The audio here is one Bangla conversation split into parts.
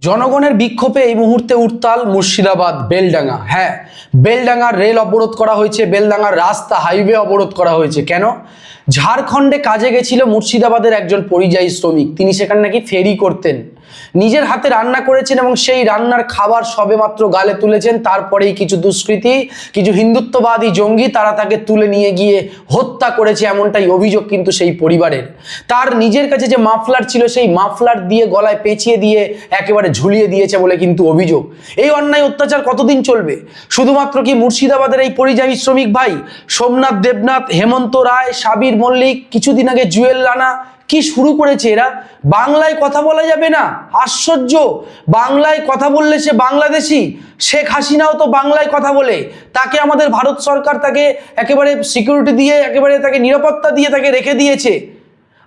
জনগণের বিক্ষোভে এই মুহূর্তে উত্তাল মুর্শিদাবাদ বেলডাঙ্গা। হ্যাঁ বেলডাঙ্গার রেল অবরোধ করা হয়েছে, বেলডাঙ্গার রাস্তা হাইওয়ে অবরোধ করা হয়েছে। কেন? ঝাড়খণ্ডে কাজে গেছিল মুর্শিদাবাদের একজন পরিযায়ী শ্রমিক। তিনি সেখানে নাকি ফেরি করতেন। নিজের হাতে রান্না করেছেন এবং সেই রান্নার খাবার সবেমাত্র গালে তুলেছেন। তারপরেই কিছু দুষ্কৃতী, কিছু হিন্দুত্ববাদী জঙ্গি তারা তাকে তুলে নিয়ে গিয়ে হত্যা করেছে এমনটাই অভিযোগ কিন্তু সেই পরিবারের। তার নিজের কাছে যে মাফলার ছিল সেই মাফলার দিয়ে গলায় পেঁচিয়ে দিয়ে একেবারে ঝুলিয়ে দিয়েছে বলে কিন্তু অভিযোগ। এই অন্যায় অত্যাচার কতদিন চলবে? শুধুমাত্র কি মুর্শিদাবাদের এই পরিযায়ী শ্রমিক ভাই? সোমনাথ, দেবনাথ, হেমন্ত রায়, সাবির মল্লিক, কিছুদিন আগে জুয়েল রানা কি শুরু করেছে এরা? বাংলায় কথা বলা যাবে না। আশ্চর্য। বাংলায় কথা বললে সে বাংলাদেশি। শেখ হাসিনাও তো বাংলায় কথা বলে। তাকে আমাদের ভারত সরকার তাকে একেবারে সিকিউরিটি দিয়ে, একেবারে তাকে নিরাপত্তা দিয়ে তাকে রেখে দিয়েছে।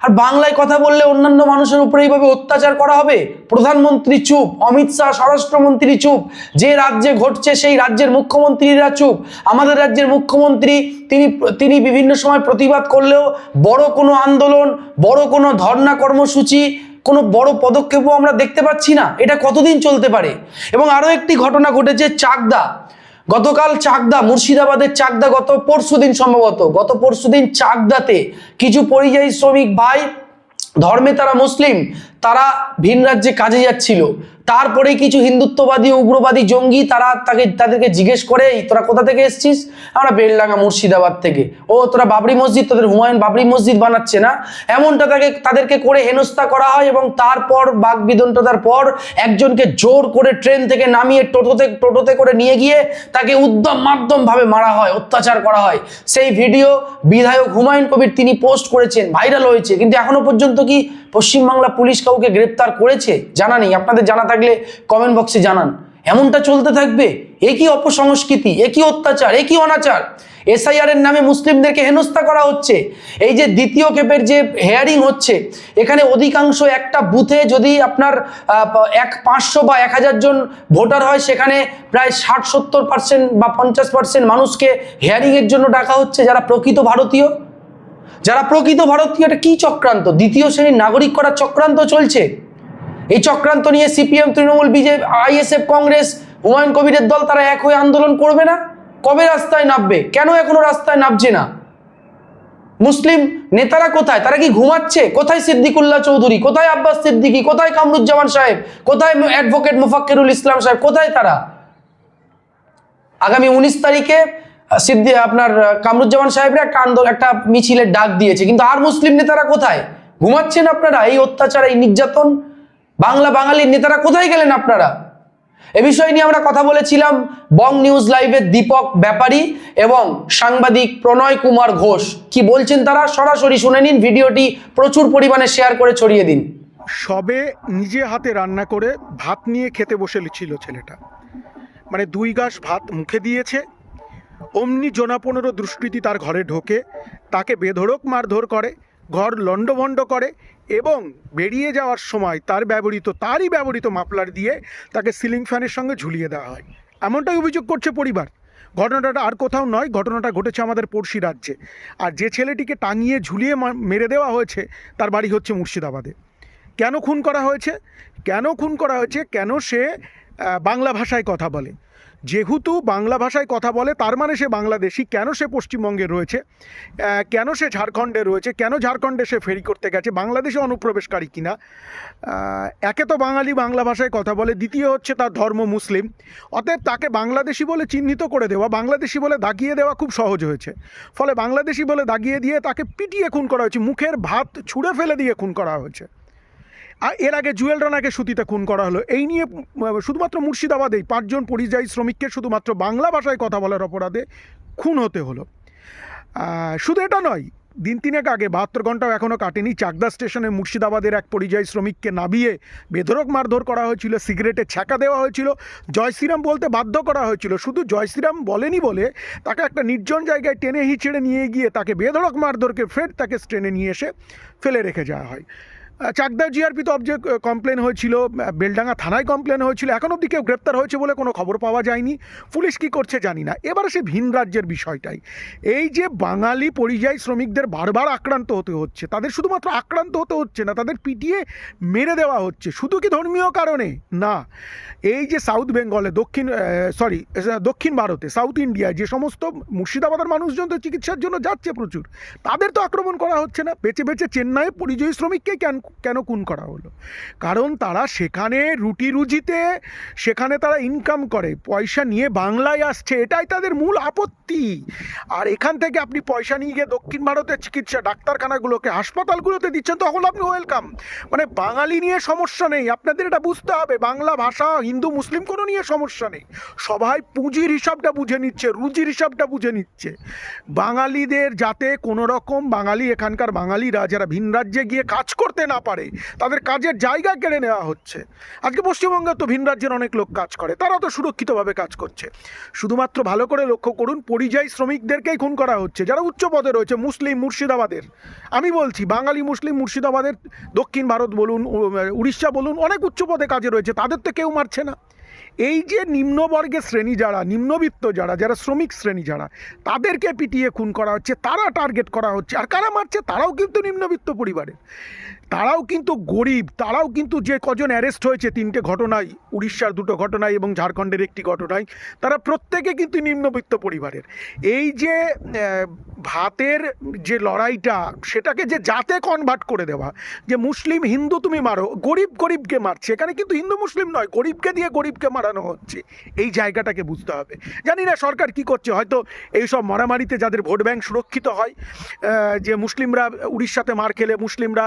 আর বাংলায় কথা বললে অন্যান্য মানুষের উপরে এইভাবে অত্যাচার করা হবে? প্রধানমন্ত্রী চুপ, অমিত শাহ, স্বরাষ্ট্রমন্ত্রী চুপ, যে রাজ্যে ঘটছে সেই রাজ্যের মুখ্যমন্ত্রীরা চুপ। আমাদের রাজ্যের মুখ্যমন্ত্রী, তিনি তিনি বিভিন্ন সময় প্রতিবাদ করলেও বড় কোনো আন্দোলন, বড় কোনো ধর্ণা কর্মসূচি, কোনো বড় পদক্ষেপও আমরা দেখতে পাচ্ছি না। এটা কতদিন চলতে পারে? এবং আরও একটি ঘটনা ঘটেছে চাকদা। গতকাল চাকদা, মুর্শিদাবাদের চাকদা, গত পরশুদিন সম্ভবত, গত পরশু পরশুদিন চাকদাতে কিছু পরিযায়ী শ্রমিক ভাই, ধর্মে তারা মুসলিম, তারা ভিন রাজ্যে কাজে যাচ্ছিল। তারপরে কিছু হিন্দুত্ববাদী, উগ্রবাদী জঙ্গি তারা তাকে, তাদেরকে জিজ্ঞেস করে তোরা কোথা থেকে এসছিস? আমরা বেলডাঙ্গা মুর্শিদাবাদ থেকে। ও, তোরা বাবরি মসজিদ, তোদের হুমায়ুন বাবরি মসজিদ বানাচ্ছে না? এমনটা তাকে, তাদেরকে করে হেনস্থা করা হয় এবং তারপর বাঘ পর একজনকে জোর করে ট্রেন থেকে নামিয়ে টোটোতে টোটোতে করে নিয়ে গিয়ে তাকে উদ্যম মাধ্যমভাবে মারা হয়, অত্যাচার করা হয়। সেই ভিডিও বিধায়ক হুমায়ুন কবির তিনি পোস্ট করেছেন, ভাইরাল হয়েছে। কিন্তু এখনও পর্যন্ত কি পশ্চিমবাংলা পুলিশ কাউকে গ্রেপ্তার করেছে? জানা নেই। আপনাদের জানা থাকলে কমেন্ট বক্সে জানান। এমনটা চলতে থাকবে? এ কি অপসংস্কৃতি? এ কি অত্যাচার? এ কি অনাচার? এসআইআর এর নামে মুসলিমদেরকে হেনস্থা করা হচ্ছে। এই যে দ্বিতীয় ক্ষেপের যে হেয়ারিং হচ্ছে, এখানে অধিকাংশ একটা বুথে যদি আপনার এক পাঁচশো বা এক হাজার জন ভোটার হয়, সেখানে প্রায় ষাট সত্তর পার্সেন্ট বা পঞ্চাশ পার্সেন্ট মানুষকে হেয়ারিংয়ের জন্য ডাকা হচ্ছে, যারা প্রকৃত ভারতীয়। যারা প্রকৃত ভারতীয় এটা কি চক্রান্ত? দ্বিতীয় শ্রেণির নাগরিক করার চক্রান্ত চলছে। এই চক্রান্ত নিয়ে CPM, Trinamool, BJP, ISF, Congress, Humayun কবিরের দল তারা এক হয়ে আন্দোলন করবে না? কবে রাস্তায় নামবে? কেন এখনও রাস্তায় নামছে না? মুসলিম নেতারা কোথায়? তারা কি ঘুমাচ্ছে? কোথায় সিদ্দিকুল্লাহ চৌধুরী? কোথায় আব্বাস সিদ্দিকি? কোথায় কামরুজ্জামান সাহেব? কোথায় অ্যাডভোকেট মুফাক্কিরুল ইসলাম সাহেব? কোথায় তারা? আগামী উনিশ তারিখে সিদ্ধি, আপনার কামরুজ্জামান সাহেবরা একটা আন্দোলন একটা মিছিলের ডাক দিয়েছে। কিন্তু আর মুসলিম নেতারা কোথায়? ঘুমাচ্ছেন আপনারা? এই অত্যাচার, এই নির্যাতন? বাংলা বাঙালির নেতারা কোথায় গেলেন আপনারা? এ বিষয় নিয়ে আমরা কথা বলেছিলাম বং নিউজ লাইভের দীপক ব্যাপারী এবং সাংবাদিক প্রণয় কুমার ঘোষ। কি বলছেন তারা? সরাসরি শুনে নিন, ভিডিওটি প্রচুর পরিমাণে শেয়ার করে ছড়িয়ে দিন। সবে নিজে হাতে রান্না করে ভাত নিয়ে খেতে বসে ছিল ছেলেটা। মানে দুই গাছ ভাত মুখে দিয়েছে অমনি জোনা পনেরো দুষ্কৃতী তার ঘরে ঢোকে। তাকে বেধড়ক মারধর করে, ঘর লণ্ডভণ্ড করে এবং বেরিয়ে যাওয়ার সময় তার ব্যবহৃত, তারই ব্যবহৃত মাপলার দিয়ে তাকে সিলিং ফ্যানের সঙ্গে ঝুলিয়ে দেওয়া হয়। এমনটাই অভিযোগ করছে পরিবার। ঘটনাটা আর কোথাও নয়, ঘটনাটা ঘটেছে আমাদের পড়শি রাজ্যে। আর যে ছেলেটিকে টাঙিয়ে, ঝুলিয়ে মেরে দেওয়া হয়েছে, তার বাড়ি হচ্ছে মুর্শিদাবাদে। কেন খুন করা হয়েছে? কেন খুন করা হয়েছে? কেন সে বাংলা ভাষায় কথা বলে? যেহেতু বাংলা ভাষায় কথা বলে, তার মানে সে বাংলাদেশি। কেন সে পশ্চিমবঙ্গে রয়েছে? কেন সে ঝাড়খণ্ডে রয়েছে? কেন ঝাড়খণ্ডে সে ফেরি করতে গেছে? বাংলাদেশে অনুপ্রবেশকারী কিনা? একে তো বাঙালি বাংলা ভাষায় কথা বলে, দ্বিতীয় হচ্ছে তার ধর্ম মুসলিম। অতএব তাকে বাংলাদেশি বলে চিহ্নিত করে দেওয়া, বাংলাদেশি বলে দাগিয়ে দেওয়া খুব সহজ হয়েছে। ফলে বাংলাদেশি বলে দাগিয়ে দিয়ে তাকে পিটিয়ে খুন করা হয়েছে। মুখের ভাত ছুঁড়ে ফেলে দিয়ে খুন করা হয়েছে। এর আগে জুয়েল রানাকে সুতিতে খুন করা হলো। এই নিয়ে শুধুমাত্র মুর্শিদাবাদেই পাঁচজন পরিযায়ী শ্রমিককে শুধুমাত্র বাংলা ভাষায় কথা বলার অপরাধে খুন হতে হলো। শুধু এটা নয়, দিন তিনেক আগে বাহাত্তর ঘন্টাও এখনও কাটেনি, চাকদা স্টেশনে মুর্শিদাবাদের এক পরিযায়ী শ্রমিককে নামিয়ে বেধরক মারধর করা হয়েছিল, সিগারেটে ছ্যাঁকা দেওয়া হয়েছিল জয় শ্রীরাম বলতে বাধ্য করা হয়েছিল। শুধু জয় শ্রীরাম বলেনি বলে তাকে একটা নির্জন জায়গায় টেনে হিচড়ে নিয়ে গিয়ে তাকে বেধড়ক মারধরকে ফের তাকে ট্রেনে নিয়ে এসে ফেলে রেখে যাওয়া হয়। চাকদা জিআরপি তো অবজেক্ট কমপ্লেন হয়েছিল বেলডাঙ্গা থানায় কমপ্লেন হয়েছিল, এখন অবধি কেউ গ্রেপ্তার হয়েছে বলে কোনো খবর পাওয়া যায়নি। পুলিশ কি করছে জানি না। এবার সে ভিন রাজ্যের বিষয়টাই। এই যে বাঙালি পরিযায়ী শ্রমিকদের বারবার আক্রান্ত হতে হচ্ছে, তাদের শুধুমাত্র আক্রান্ত হতে হচ্ছে না, তাদের পিটিয়ে মেরে দেওয়া হচ্ছে, শুধু কি ধর্মীয় কারণে? না। এই যে সাউথ বেঙ্গলে দক্ষিণ সরি দক্ষিণ ভারতে সাউথ ইন্ডিয়ায় যে সমস্ত মুর্শিদাবাদের মানুষজন তো চিকিৎসার জন্য যাচ্ছে প্রচুর, তাদের তো আক্রমণ করা হচ্ছে না। বেছে বেছে চেন্নাইয়ে পরিযায়ী শ্রমিককে কেন কেন খুন করা হলো? কারণ তারা সেখানে রুটি রুজিতে, সেখানে তারা ইনকাম করে, পয়সা নিয়ে বাংলায় আসছে, এটাই তাদের মূল আপত্তি। আর এখান থেকে আপনি পয়সা নিয়ে গিয়ে দক্ষিণ ভারতের চিকিৎসা, ডাক্তারখানাগুলোকে, হাসপাতালগুলোতে দিচ্ছেন, তখন আপনি ওয়েলকাম মানে বাঙালি নিয়ে সমস্যা নেই, আপনাদের এটা বুঝতে হবে, বাংলা ভাষা, হিন্দু, মুসলিম কোনো নিয়ে সমস্যা নেই। সবাই পুঁজির হিসাবটা বুঝে নিচ্ছে, রুজির হিসাবটা বুঝে নিচ্ছে। বাঙালিদের যাতে কোনো রকম, বাঙালি এখানকার বাঙালিরা, যারা ভিন রাজ্যে গিয়ে কাজ করতে না পারে, তাদের কাজের জায়গা কেড়ে নেওয়া হচ্ছে। আজকে পশ্চিমবঙ্গে তো ভিন রাজ্যের অনেক লোক কাজ করে তারা তো সুরক্ষিতভাবে কাজ করছে। শুধুমাত্র ভালো করে লক্ষ্য করুন, পরিযায়ী শ্রমিকদেরকেই খুন করা হচ্ছে, যারা উচ্চ পদে রয়েছে, মুসলিম মুর্শিদাবাদের। আমি বলছি, বাঙালি, মুসলিম মুর্শিদাবাদের, দক্ষিণ ভারত বলুন, উড়িষ্যা বলুন, অনেক উচ্চ পদে কাজে রয়েছে, তাদের তো কেউ মারছে না। এই যে নিম্নবর্গের শ্রেণি যারা, নিম্নবিত্ত যারা যারা শ্রমিক শ্রেণি যারা, তাদেরকে পিটিয়ে খুন করা হচ্ছে, তারা টার্গেট করা হচ্ছে, আর কারা মারছে তারাও কিন্তু নিম্নবিত্ত পরিবারের। তারাও কিন্তু গরিব, তারাও কিন্তু যে কজন অ্যারেস্ট হয়েছে তিনটে ঘটনায়, উড়িষ্যার দুটো ঘটনায় এবং ঝাড়খণ্ডের একটি ঘটনায়, তারা প্রত্যেকে কিন্তু নিম্নবিত্ত পরিবারের। এই যে ভাতের যে লড়াইটা, সেটাকে যে জাতে কনভার্ট করে দেওয়া, যে মুসলিম হিন্দু তুমি মারো, গরিব গরিবকে মারছে, এখানে কিন্তু হিন্দু মুসলিম নয়, গরিবকে দিয়ে গরিবকে মারানো হচ্ছে। এই জায়গাটাকে বুঝতে হবে। জানি না সরকার কি করছে, হয়তো এইসব মারামারিতে যাদের ভোট ব্যাংক সুরক্ষিত হয় যে মুসলিমরা উড়িষ্যাতে মার খেলে, মুসলিমরা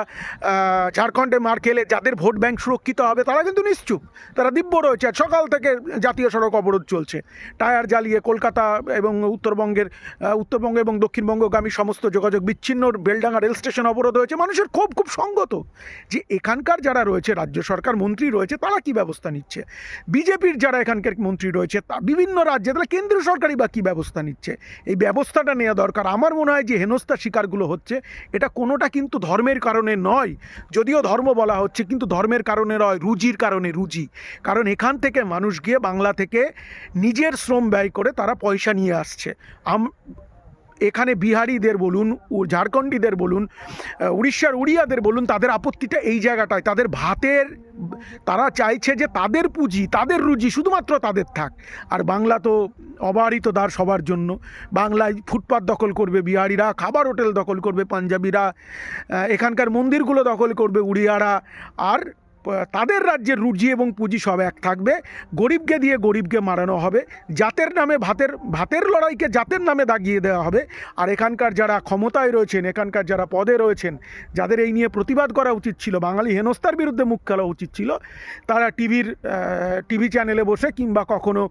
ঝাড়খণ্ডে মার খেলে যাদের ভোট ব্যাংক সুরক্ষিত হবে, তারা কিন্তু নিশ্চুপ। তারা দিব্য রয়েছে। আর সকাল থেকে জাতীয় সড়ক অবরোধ চলছে। টায়ার জ্বালিয়ে কলকাতা এবং উত্তরবঙ্গের উত্তরবঙ্গ এবং দক্ষিণবঙ্গগামী সমস্ত যোগাযোগ বিচ্ছিন্ন বেলডাঙ্গা রেল স্টেশন অবরোধ হয়েছে। মানুষের খুব খুব সঙ্গত যে এখানকার যারা রয়েছে, রাজ্য সরকার, মন্ত্রী রয়েছে, তারা কি ব্যবস্থা নিচ্ছে? বিজেপির যারা এখানকার মন্ত্রী রয়েছে, তা বিভিন্ন রাজ্যে, তাহলে কেন্দ্রীয় সরকারই বা কী ব্যবস্থা নিচ্ছে? এই ব্যবস্থাটা নেওয়া দরকার। আমার মনে হয় যে হেনস্থা শিকারগুলো হচ্ছে, এটা কোনোটা কিন্তু ধর্মের কারণে নয়। যদিও ধর্ম বলা হচ্ছে, কিন্তু ধর্মের কারণে নয়, রুজির কারণে রুজি। কারণ এখান থেকে মানুষ গিয়ে বাংলা থেকে নিজের শ্রম ব্যয় করে তারা পয়সা নিয়ে আসছে। আম এখানে বিহারিদের বলুন ঝাড়খণ্ডীদের বলুন উড়িষ্যার উড়িয়াদের বলুন, তাদের আপত্তিটা এই জায়গাটায়। তাদের ভাতের, তারা চাইছে যে তাদের পুঁজি, তাদের রুজি শুধুমাত্র তাদের থাক। আর বাংলা তো অবারিত দ্বার সবার জন্য। বাংলায় ফুটপাত দখল করবে বিহারিরা, খাবার হোটেল দখল করবে পাঞ্জাবিরা এখানকার মন্দিরগুলো দখল করবে উড়িয়ারা। আর তাদের রাজ্যের রুজি এবং পুঁজি সব এক থাকবে। গরিবকে দিয়ে গরিবকে মারানো হবে। জাতের নামে ভাতের ভাতের লড়াইকে জাতের নামে দাগিয়ে দেওয়া হবে। আর এখানকার যারা ক্ষমতায় রয়েছেন, এখানকার যারা পদে রয়েছেন, যাদের এই নিয়ে প্রতিবাদ করা উচিত ছিল, বাঙালি হেনস্থার বিরুদ্ধে মুখ খেলা উচিত ছিল, তারা টিভির টিভি চ্যানেলে বসে কিংবা কখনো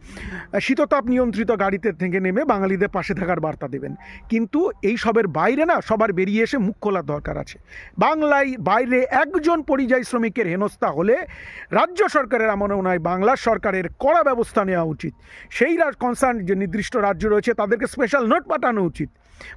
শীততাপ নিয়ন্ত্রিত গাড়িতে থেকে নেমে বাঙালিদের পাশে থাকার বার্তা দেবেন। কিন্তু এই সবের বাইরে না, সবার বেরিয়ে এসে মুখ খোলার দরকার আছে। বাংলায় বাইরে একজন পরিযায়ী শ্রমিকের হেনস্থা হলে রাজ্য সরকারের আমার মনে হয় বাংলা সরকারের কড়া ব্যবস্থা নেওয়া উচিত। সেই কনসার্ন যে নির্দিষ্ট রাজ্য রয়েছে, তাদেরকে স্পেশাল নোট পাঠানো উচিত।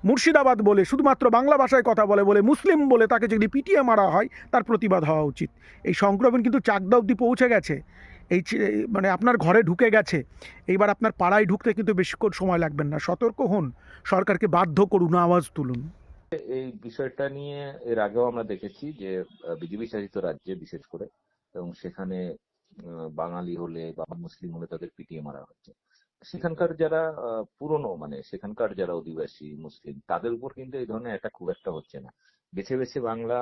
মুর্শিদাবাদ বলে, শুধুমাত্র বাংলা ভাষায় কথা বলে বলে, মুসলিম বলে তাকে যদি পিটিয়ে মারা হয়, তার প্রতিবাদ হওয়া উচিত। এই সংক্রমণ কিন্তু চাকদা অবধি পৌঁছে গেছে। এই মানে আপনার ঘরে ঢুকে গেছে। এইবার আপনার পাড়ায় ঢুকতে কিন্তু বেশিক্ষণ সময় লাগবে না। সতর্ক হন। সরকারকে বাধ্য করুন, আওয়াজ তুলুন। এই বিষয়টা নিয়ে এর আগেও আমরা দেখেছি যে বিজেপি শাসিত রাজ্যে বিশেষ করে এবং সেখানে বাঙালি হলে বা মুসলিম হলে তাদের পিটিয়ে মারা হচ্ছে সেখানকার যারা পুরনো মানে সেখানকার যারা অধিবাসী, মুসলিম, তাদের উপর কিন্তু এই ধরনের একটা খুব একটা হচ্ছে না। বেছে বেছে বাংলা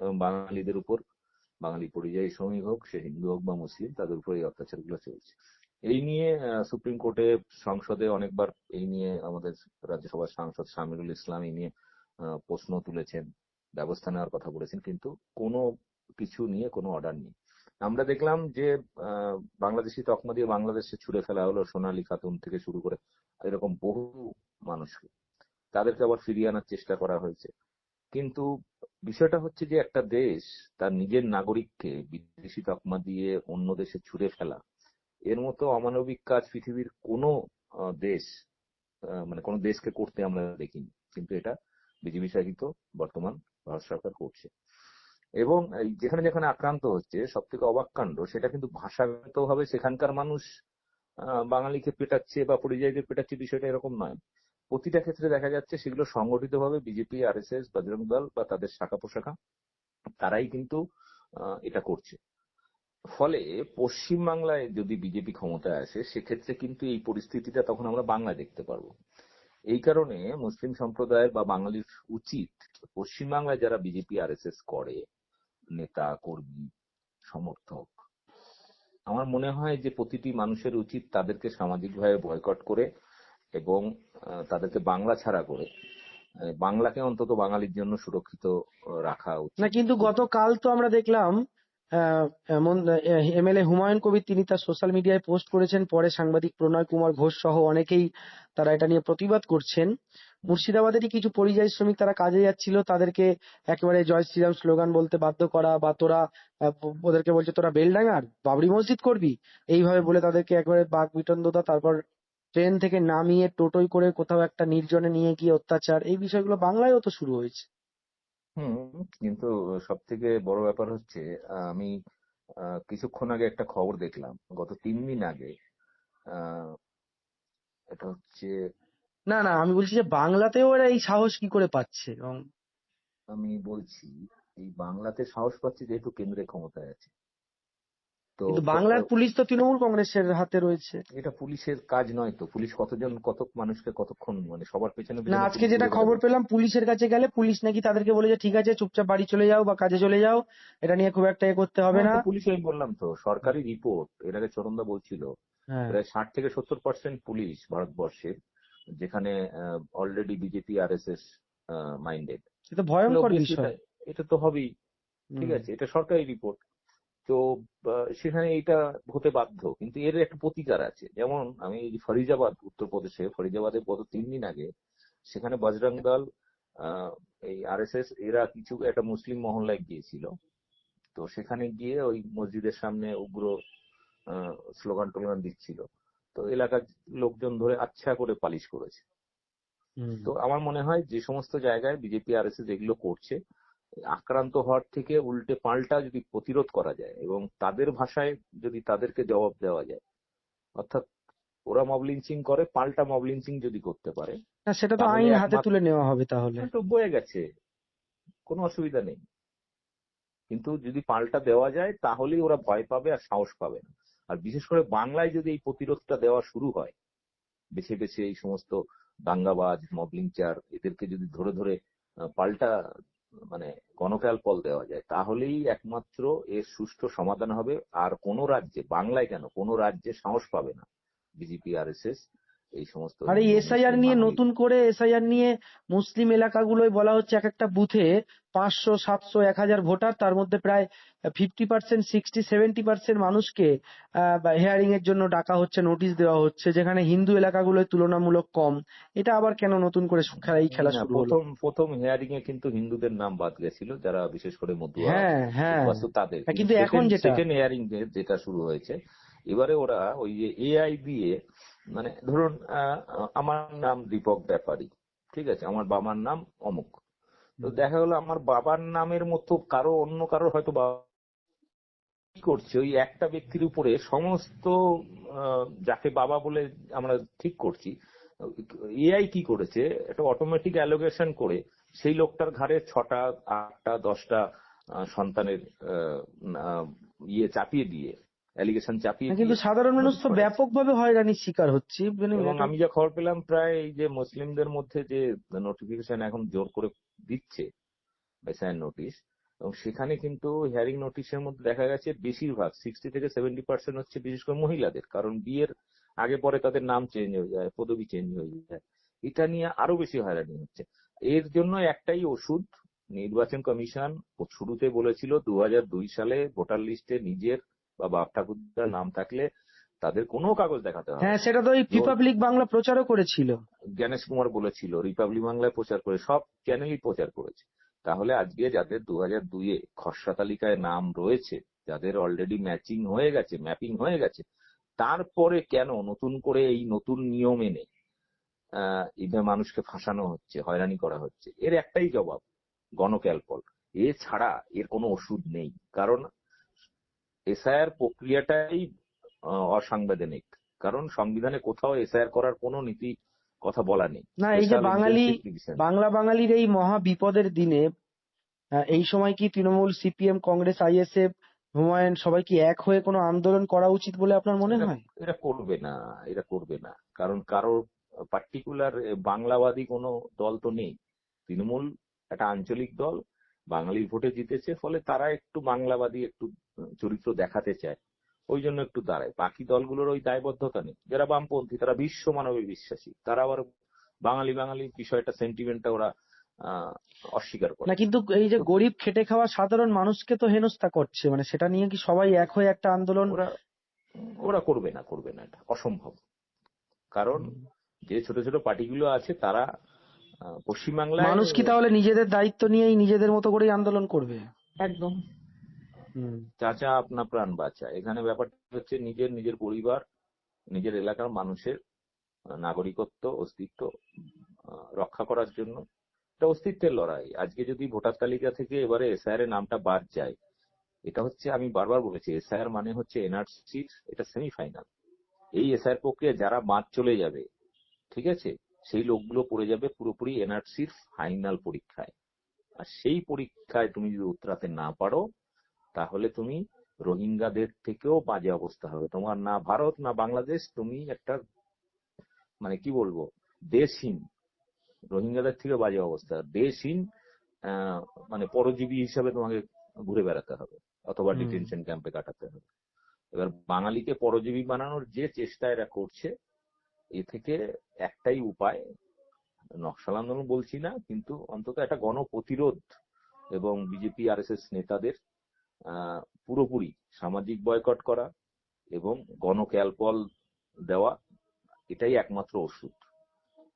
এবং বাঙালিদের উপর, বাঙালি পরিযায়ী শ্রমিক হোক, সে হিন্দু হোক বা মুসলিম, তাদের উপর এই অত্যাচারগুলো চলছে। এই নিয়ে সুপ্রিম কোর্টে সংসদে অনেকবার এই নিয়ে আমাদের রাজ্যসভার সাংসদ শামিরুল ইসলাম এই নিয়ে প্রশ্ন তুলেছেন, ব্যবস্থা নেওয়ার কথা বলেছেন, কিন্তু কোনো কিছু নিয়ে কোনো অর্ডার নেই। আমরা দেখলাম যে বাংলাদেশি তকমা দিয়ে বাংলাদেশে ছুড়ে ফেলা হলো সোনালী খাতুন থেকে শুরু করে এরকম বহু মানুষকে। তাদেরকে আবার ফিরিয়ে আনার চেষ্টা করা হয়েছে। কিন্তু বিষয়টা হচ্ছে যে একটা দেশ তার নিজের নাগরিককে বিদেশি তকমা দিয়ে অন্য দেশে ছুড়ে ফেলা, এর মতো অমানবিক কাজ পৃথিবীর কোনো দেশ মানে কোনো দেশকে করতে আমরা দেখিনি। কিন্তু এটা বিজেপি শাসিত বর্তমান ভারত সরকার করছে। এবং যেখানে যেখানে আক্রান্ত হচ্ছে সব থেকে অবাক কাণ্ড, সেটা কিন্তু ভাষাগত ভাবে সেখানকার মানুষ বাঙালিকে পেটাচ্ছে বা পরিযায়ীদের পেটাচ্ছে বিষয়টা এরকম নয়। প্রতিটা ক্ষেত্রে দেখা যাচ্ছে সেগুলো সংগঠিতভাবে BJP R S S Bajrang Dal বা তাদের শাখা পোশাখা তারাই কিন্তু এটা করছে। ফলে পশ্চিম বাংলায় যদি বিজেপি ক্ষমতায় আসে, সেক্ষেত্রে কিন্তু এই পরিস্থিতিটা তখন আমরা বাংলায় দেখতে পারব। এই কারণে মুসলিম সম্প্রদায়ের বা বাঙালির উচিত পশ্চিমবাংলায় যারা বিজেপি আর এস এস করে নেতা, কর্মী, সমর্থক। আমার মনে হয় যে প্রতিটি মানুষের উচিত তাদেরকে সামাজিকভাবে বয়কট করে এবং তাদেরকে বাংলা ছাড়া করে বাংলাকে অন্তত বাঙালির জন্য সুরক্ষিত রাখা উচিত। না, কিন্তু গতকাল তো আমরা দেখলাম এমএলএ হুমায়ুন কবির তিনি তার সোশ্যাল মিডিয়ায় পোস্ট করেছেন। পরে সাংবাদিক প্রণয় কুমার ঘোষ সহ অনেকেই তারা এটা নিয়ে প্রতিবাদ করছেন। মুর্শিদাবাদেরই কিছু পরিযায়ী শ্রমিক তারা কাজে যাচ্ছিল। তাদেরকে একেবারে জয় শ্রীরাম স্লোগান বলতে বাধ্য করা বা তোরা ওদেরকে বলছে তোরা বেলডাঙ্গার, বাবরি মসজিদ করবি? এইভাবে বলে তাদেরকে একেবারে বাঘ বিতণ্ডতা তারপর ট্রেন থেকে নামিয়ে টোটোই করে কোথাও একটা নির্জনে নিয়ে গিয়ে অত্যাচার। এই বিষয়গুলো বাংলায়ও তো শুরু হয়েছে। হুম কিন্তু সব থেকে বড় ব্যাপার হচ্ছে আমি কিছুক্ষণ আগে একটা খবর দেখলাম গত তিন দিন আগে। আহ, এটা হচ্ছে না না আমি বলছি যে বাংলাতেও এরা এই সাহস কি করে পাচ্ছে? এবং আমি বলছি এই বাংলাতে সাহস পাচ্ছে যেহেতু কেন্দ্রে ক্ষমতায় আছে। কিন্তু বাংলার পুলিশ তো তৃণমূল কংগ্রেসের হাতে রয়েছে। এটা পুলিশের কাজ নয় তো। পুলিশ কতজন কত মানুষকে কতক্ষণ মানে সবার পেছনে না আজকে যেটা খবর পেলাম পুলিশের কাছে গেলে পুলিশ নাকি তাদেরকে বলে যে ঠিক আছে চুপচাপ বাড়ি চলে যাও বা কাজে চলে যাও। এটা নিয়ে খুব একটা করতে হবে না। হ্যাঁ, পুলিশ আমি বললাম তো সরকারি রিপোর্ট এর আগে চরণদা বলছিল হ্যাঁ। প্রায় ষাট থেকে সত্তর পার্সেন্ট পুলিশ ভারতবর্ষের যেখানে already BJP R S S minded এটা ভয়ঙ্কর বিষয়। এটা তো হবেই। ঠিক আছে এটা সরকারি রিপোর্ট। তো সেখানে এটা হতে বাধ্য। কিন্তু এর একটা প্রতিকার আছে। যেমন আমি ফরিদাবাদ উত্তরপ্রদেশে ফরিদাবাদে গত তিন দিন আগে সেখানে বজরং দল এই আরএসএস এরা কিছু একটা মুসলিম মহল্লায় গিয়েছিল। তো সেখানে গিয়ে ওই মসজিদের সামনে উগ্র স্লোগান টোগান দিচ্ছিল। তো এলাকার লোকজন ধরে আচ্ছা করে পালিশ করেছে। তো আমার মনে হয় যে সমস্ত জায়গায় বিজেপি আর এস এস এগুলো করছে। আক্রান্ত হওয়ার থেকে উল্টে পাল্টা যদি প্রতিরোধ করা যায় এবং তাদের ভাষায় যদি তাদেরকে জবাব দেওয়া যায় অর্থাৎ ওরা মব লিঞ্চিং করে পাল্টা মব লিঞ্চিং যদি করতে পারে সেটা তো আইন হাতে তুলে নেওয়া হবে তাহলে। তো বয়ে গেছে কোনো অসুবিধা নেই। কিন্তু যদি পাল্টা দেওয়া যায় তাহলেই ওরা ভয় পাবে আর সাহস পাবে না। আর বিশেষ করে বাংলায় যদি এই প্রতিরোধটা দেওয়া শুরু হয় বেছে বেছে এই সমস্ত দাঙ্গাবাজ মবলিংচার এদেরকে যদি ধরে ধরে পাল্টা মানে গণকাল ফল দেওয়া যায়, তাহলেই একমাত্র এর সুষ্ঠু সমাধান হবে। আর কোন রাজ্যে, বাংলায় কেন কোন রাজ্যে সাহস পাবে না। বিজেপি আর এস এস এই সমস্ত আর এসআইআর নিয়ে নতুন করে এসআইআর নিয়ে মুসলিম এলাকাগুলোয় বলা হচ্ছে এক একটা বুথে পাঁচশো সাতশো এক হাজার ভোটার তার মধ্যে প্রায় fifty percent sixty seventy percent মানুষকে হেয়ারিং এর জন্য ডাকা হচ্ছে নোটিশ দেওয়া হচ্ছে যেখানে হিন্দু এলাকাগুলোয় তুলনামূলক কম। এটা আবার কেন নতুন করে খেলা এই খেলা শুরু হলো? প্রথম প্রথম হিয়ারিং এ কিন্তু হিন্দুদের নাম বাদ গেছিল যারা বিশেষ করে মধুয়া হ্যাঁ হ্যাঁ। তাদের হ্যাঁ, কিন্তু এখন যেটা- সেকেন্ড হিয়ারিং যেটা শুরু হয়েছে এবারে ওরা ওই যে এআই দিয়ে মানে ধরুন আহ, আমার নাম দীপক ব্যাপারী ঠিক আছে? আমার বাবার নাম অমুক। তো দেখা গেলো আমার বাবার নামের মতো কারও অন্য কারও হয়তো বাবা কি করছে ওই একটা ব্যক্তির উপরে সমস্ত আহ, যাকে বাবা বলে আমরা ঠিক করছি এআই কি করেছে? একটা অটোমেটিক অ্যালোগেশন করে সেই লোকটার ঘাড়ে ছটা আটটা দশটা সন্তানের ইয়ে চাপিয়ে দিয়ে অ্যালিগেশন চাপিয়ে কিন্তু সাধারণ মানুষ তো। ব্যাপকভাবে হয়রানির শিকার হচ্ছে মানে এবং আমি যা খবর পেলাম প্রায় এই যে মুসলিমদের মধ্যে যে নোটিফিকেশন এখন জোর করে দিচ্ছে এসআইআর নোটিশ এবং সেখানে কিন্তু হিয়ারিং নোটিশের মধ্যে দেখা গেছে বেশিরভাগ সিক্সটি থেকে সেভেন্টি পার্সেন্ট হচ্ছে বিশেষ করে মহিলাদের কারণ বিয়ের আগে পরে তাদের নাম চেঞ্জ হয়ে যায় পদবি চেঞ্জ হয়ে যায় এটা নিয়ে আরও বেশি হয়রানি হচ্ছে এর জন্য একটাই ওষুধ নির্বাচন কমিশন শুরুতে বলেছিল দু দুই সালে ভোটার লিস্টে নিজের বা বাপ ঠাকুরদার নাম থাকলে তাদের কোনো কাগজ দেখাতে হবে হ্যাঁ। সেটা তো ওই রিপাবলিক বাংলা প্রচারও করেছিল। জ্ঞানেশ কুমার বলেছিল রিপাবলিক বাংলায় প্রচার করে সব চ্যানেলই প্রচার করেছে। তাহলে আজকে যাদের দু হাজার দুইয়ে খসড়া তালিকায় নাম রয়েছে যাদের অলরেডি ম্যাচিং হয়ে গেছে ম্যাপিং হয়ে গেছে তারপরে কেন নতুন করে এই নতুন নিয়ম এনে মানুষকে ফাঁসানো হচ্ছে হয়রানি করা হচ্ছে? এর একটাই জবাব গণক্যালপল। এছাড়া এর কোনো ওষুধ নেই। কারণ এসআইআর প্রক্রিয়াটাই অসাংবিধানিক। কারণ সংবিধানে কোথাও এসআইআর করার কোনো নীতি কথা বলা নেই। না এই যে বাঙালি বাংলা বাঙালির এই মহা বিপদের দিনে এই সময় কি তৃণমূল সিপিএম কংগ্রেস আইএসএফ হুমায়ুন সবাই কি এক হয়ে কোনো আন্দোলন করা উচিত বলে আপনার মনে হয়? এটা করবে না এটা করবে না। কারণ কারোর পার্টিকুলার বাংলাবাদী কোনো দল তো নেই। তৃণমূল একটা আঞ্চলিক দল বাঙালির ভোটে জিতেছে ফলে তারা একটু বাংলাবাদী একটু চরিত্র দেখাতে চায়। ওই জন্য একটু দাঁড়ায়। বাকি দলগুলোর ওই দায়বদ্ধতা নেই। যারা বামপন্থী তারা বিশ্ব মানবে বিশ্বাসী। তারা আবার বাঙালি বাঙালি বিষয়টা সেন্টিমেন্টটা ওরা আহ, অস্বীকার করে। না কিন্তু এই যে গরিব খেটে খাওয়া সাধারণ মানুষকে তো হেনস্থা করছে। মানে সেটা নিয়ে কি সবাই এক হয়ে একটা আন্দোলন? ওরা ওরা করবে না করবে না এটা। অসম্ভব। কারণ যে ছোট ছোট পার্টিগুলো আছে তারা পশ্চিমবাংলায় মানুষ কি তাহলে নিজেদের দায়িত্ব নিয়েই নিজেদের মতো করেই আন্দোলন করবে? একদম। চাচা আপনা প্রাণ বাঁচা। এখানে ব্যাপারটা হচ্ছে নিজের নিজের পরিবার নিজের এলাকার মানুষের নাগরিকত্ব অস্তিত্ব রক্ষা করার জন্য। এটা অস্তিত্বের লড়াই। আজকে যদি ভোটার তালিকা থেকে এবারে এসআইআর এর নামটা বাদ যায় এটা হচ্ছে আমি বারবার বলেছি এসআইআর মানে হচ্ছে এনআরসির এটা সেমিফাইনাল। এই এসআইআর প্রক্রিয়া যারা বাদ চলে যাবে ঠিক আছে? সেই লোকগুলো পড়ে যাবে পুরোপুরি এনআরসির ফাইনাল পরীক্ষায়। আর সেই পরীক্ষায় তুমি যদি উত্তরাতে না পারো তাহলে তুমি রোহিঙ্গাদের থেকেও বাজে অবস্থা হবে। তোমার না ভারত না বাংলাদেশ তুমি একটা মানে কি বলব দেশহীন। রোহিঙ্গাদের থেকে বাজে অবস্থা। দেশহীন আহ, মানে পরজীবী হিসাবে তোমাকে ঘুরে বেড়াতে হবে অথবা ডিটেনশন ক্যাম্পে কাটাতে হবে। এবার বাঙালিকে পরজীবী বানানোর যে চেষ্টা এরা করছে এ থেকে একটাই উপায়, নকশাল আন্দোলন বলছি না, কিন্তু অন্তত একটা গণপ্রতিরোধ এবং বিজেপি আর নেতাদের পুরোপুরি সামাজিক বয়কট করা এবং গণক্যালপল দেওয়া, এটাই একমাত্র ওষুধ।